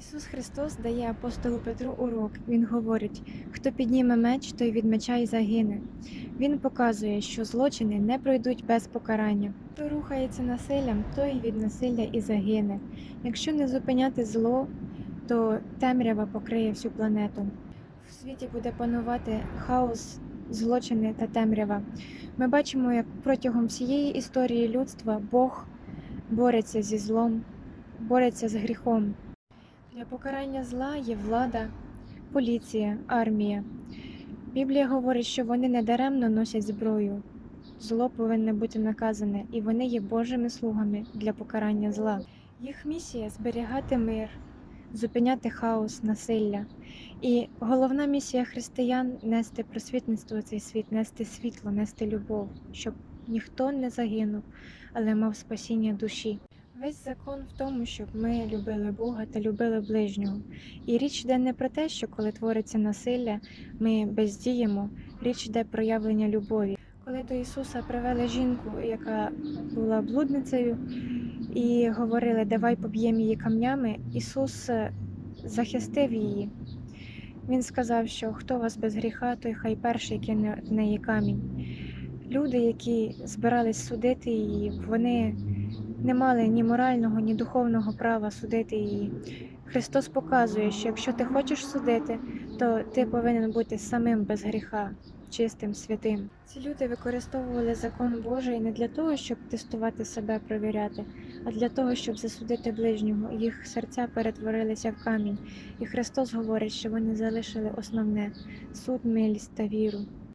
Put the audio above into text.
Ісус Христос дає апостолу Петру урок. Він говорить: хто підніме меч, той від меча й загине. Він показує, що злочини не пройдуть без покарання. Хто рухається насиллям, той від насилля і загине. Якщо не зупиняти зло, то темрява покриє всю планету. В світі буде панувати хаос, злочини та темрява. Ми бачимо, як протягом всієї історії людства Бог бореться зі злом, бореться з гріхом. Для покарання зла є влада, поліція, армія. Біблія говорить, що вони недаремно носять зброю. Зло повинне бути наказане, і вони є Божими слугами для покарання зла. Їх місія зберігати мир, зупиняти хаос, насилля. І головна місія християн нести просвітництво цей світ, нести світло, нести любов, щоб ніхто не загинув, але мав спасіння душі. Весь закон в тому, щоб ми любили Бога та любили ближнього. І річ йде не про те, що коли твориться насилля, ми бездіємо. Річ йде про явлення любові. Коли до Ісуса привели жінку, яка була блудницею, і говорили, давай поб'ємо її камнями, Ісус е, захистив її. Він сказав, що хто вас без гріха, той хай перший кине в неї камінь. Люди, які збирались судити її, вони не мали ні морального, ні духовного права судити її. Христос показує, що якщо ти хочеш судити, то ти повинен бути самим без гріха, чистим, святим. Ці люди використовували закон Божий не для того, щоб тестувати себе, провіряти, а для того, щоб засудити ближнього. Їх серця перетворилися в камінь. І Христос говорить, що вони залишили основне суд, милість та віру.